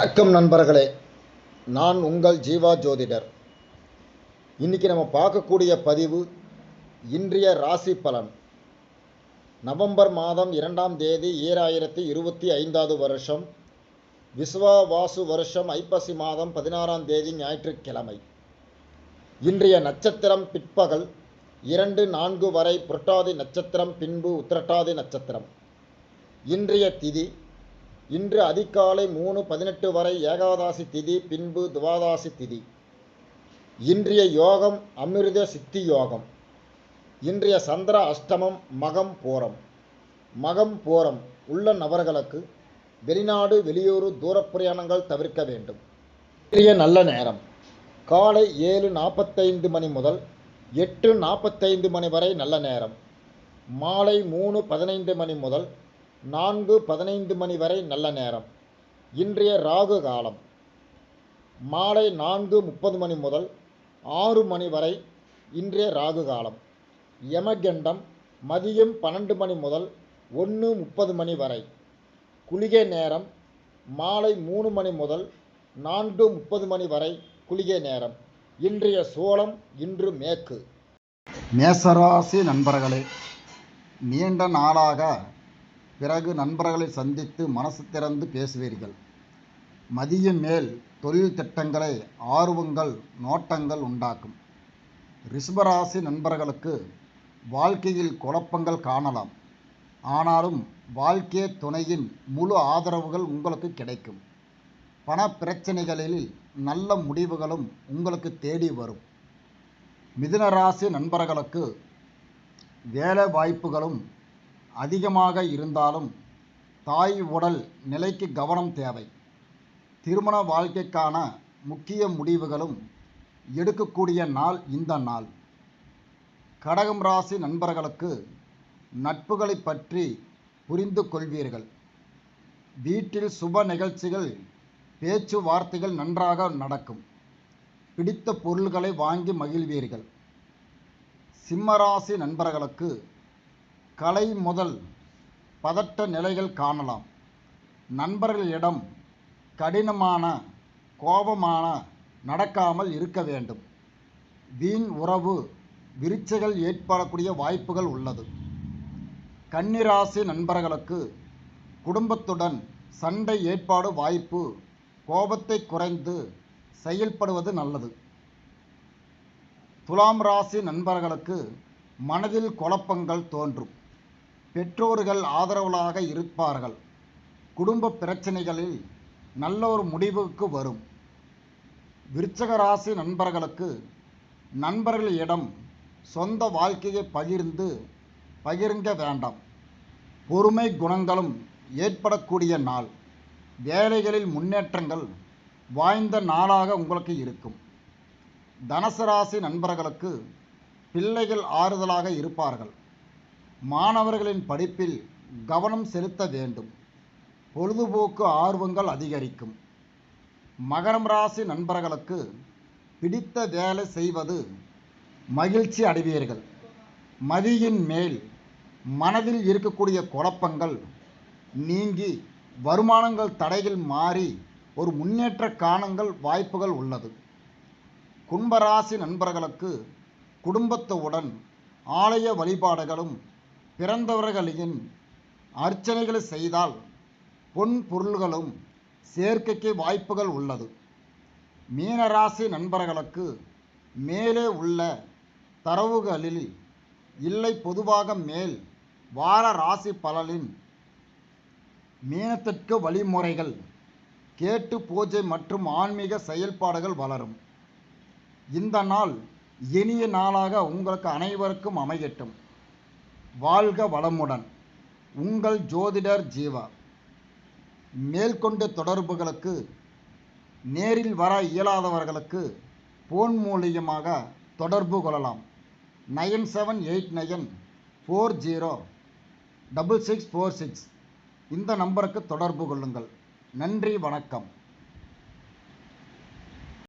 வணக்கம் நண்பர்களே. நான் உங்கள் ஜீவா ஜோதிடர். இன்றைக்கி நம்ம பார்க்கக்கூடிய பதிவு இன்றைய ராசி பலன். நவம்பர் மாதம் இரண்டாம் தேதி ஈராயிரத்தி இருபத்தி ஐந்தாவது வருஷம். விஸ்வாவாசு வருஷம் ஐப்பசி மாதம் பதினாறாம் தேதி ஞாயிற்றுக்கிழமை. இன்றைய நட்சத்திரம் பிற்பகல் இரண்டு நான்கு வரை புரட்டாதி நட்சத்திரம் பின்பு உத்திரட்டாதி நட்சத்திரம். இன்றைய திதி இன்று அதிகாலை மூணு பதினெட்டு வரை ஏகாதாசி திதி பின்பு துவாதாசி திதி. இன்றைய யோகம் அமிர்த சித்தி யோகம். இன்றைய சந்திர அஷ்டமம் மகம் போரம். மகம் போரம் உள்ள நபர்களுக்கு வெளிநாடு வெளியூர் தூரப் பிரயாணங்கள் தவிர்க்க வேண்டும். இன்றைய நல்ல நேரம். காலை ஏழு நாற்பத்தைந்து மணி முதல் எட்டு நாற்பத்தைந்து மணி வரை நல்ல நேரம். மாலை மூணு பதினைந்து மணி முதல் நான்கு பதினைந்து மணி வரை நல்ல நேரம். இன்றைய ராகு காலம். மாலை நான்கு முப்பது மணி முதல் ஆறு மணி வரை இன்றைய ராகு காலம். யமகண்டம் மதியம் பன்னெண்டு மணி முதல் ஒன்று முப்பது மணி வரை. குளிகை நேரம் மாலை மூணு மணி முதல் நான்கு முப்பது மணி வரை குளிகை நேரம். இன்றைய சோளம் இன்று மேற்கு. மேசராசி நண்பர்களே நீண்ட நாளாக பிறகு நண்பர்களை சந்தித்து மனசு திறந்து பேசுவீர்கள். மதியம் மேல் தொழில் திட்டங்களை ஆர்வங்கள் நோட்டங்கள் உண்டாக்கும். ரிஷபராசி நண்பர்களுக்கு வாழ்க்கையில் குழப்பங்கள் காணலாம். ஆனாலும் வாழ்க்கை துணையின் முழு ஆதரவுகள் உங்களுக்கு கிடைக்கும். பண பிரச்சனைகளில் நல்ல முடிவுகளும் உங்களுக்கு தேடி வரும். மிதுனராசி நண்பர்களுக்கு வேலை வாய்ப்புகளும் அதிகமாக இருந்தாலும் தாய் உடல் நிலைக்கு கவனம் தேவை. திருமண வாழ்க்கைக்கான முக்கிய முடிவுகளும் எடுக்கக்கூடிய நாள் இந்த நாள். கடகம் ராசி நண்பர்களுக்கு நட்புகளை பற்றி புரிந்து கொள்வீர்கள். வீட்டில் சுப நிகழ்ச்சிகள் பேச்சுவார்த்தைகள் நன்றாக நடக்கும். பிடித்த பொருள்களை வாங்கி மகிழ்வீர்கள். சிம்மராசி நண்பர்களுக்கு கலை முதல் பதட்ட நிலைகள் காணலாம். நண்பர்களிடம் கடினமான கோபமான நடக்காமல் இருக்க வேண்டும். வீண் உறவு விருச்சைகள் ஏற்படக்கூடிய வாய்ப்புகள் உள்ளது. கன்னிராசி நண்பர்களுக்கு குடும்பத்துடன் சண்டை ஏற்பாடு வாய்ப்பு கோபத்தை குறைந்து செயல்படுவது நல்லது. துலாம் ராசி நண்பர்களுக்கு மனதில் குழப்பங்கள் தோன்றும். பெற்றோர்கள் ஆதரவுகளாக இருப்பார்கள். குடும்ப பிரச்சனைகளில் நல்ல ஒரு முடிவுக்கு வரும். விருச்சக ராசி நண்பர்களுக்கு நண்பர்களிடம் சொந்த வாழ்க்கையை பகிர்ந்து பகிருங்க வேண்டாம். பொறுமை குணங்களும் ஏற்படக்கூடிய நாள். வேலைகளில் முன்னேற்றங்கள் வாய்ந்த நாளாக உங்களுக்கு இருக்கும். தனசராசி ராசி நண்பர்களுக்கு பிள்ளைகள் ஆறுதலாக இருப்பார்கள். மாணவர்களின் படிப்பில் கவனம் செலுத்த வேண்டும். பொழுதுபோக்கு ஆர்வங்கள் அதிகரிக்கும். மகரம் ராசி நண்பர்களுக்கு பிடித்த வேலை செய்வது மகிழ்ச்சி அடைவீர்கள். மதியின் மேல் மனதில் இருக்கக்கூடிய குழப்பங்கள் நீங்கி வருமானங்கள் தடைகள் மாறி ஒரு முன்னேற்ற காணங்கள் வாய்ப்புகள் உள்ளது. கும்பராசி நண்பர்களுக்கு குடும்பத்துடன் ஆலய வழிபாடுகளும் பிறந்தவர்களின் அர்ச்சனைகளை செய்தால் பொன் பொருள்களும் சேர்க்கைக்கு வாய்ப்புகள் உள்ளது. மீனராசி நண்பர்களுக்கு மேலே உள்ள தரவுகளில் இல்லை பொதுவாக மேல் வார ராசி பலனின் மீனத்திற்கு வழிமுறைகள் கேட்டு பூஜை மற்றும் ஆன்மீக செயல்பாடுகள் வளரும். இந்த நாள் இனிய நாளாக உங்களுக்கு அனைவருக்கும் அமையட்டும். வாழ்க வளமுடன். உங்கள் ஜோதிடர் ஜீவா. மேற்கொண்டு தொடர்புகளுக்கு நேரில் வர இயலாதவர்களுக்கு ஃபோன் மூலியமாக தொடர்பு கொள்ளலாம். Nine seven eight nine four zero double six four six. இந்த நம்பருக்கு தொடர்பு கொள்ளுங்கள். நன்றி வணக்கம்.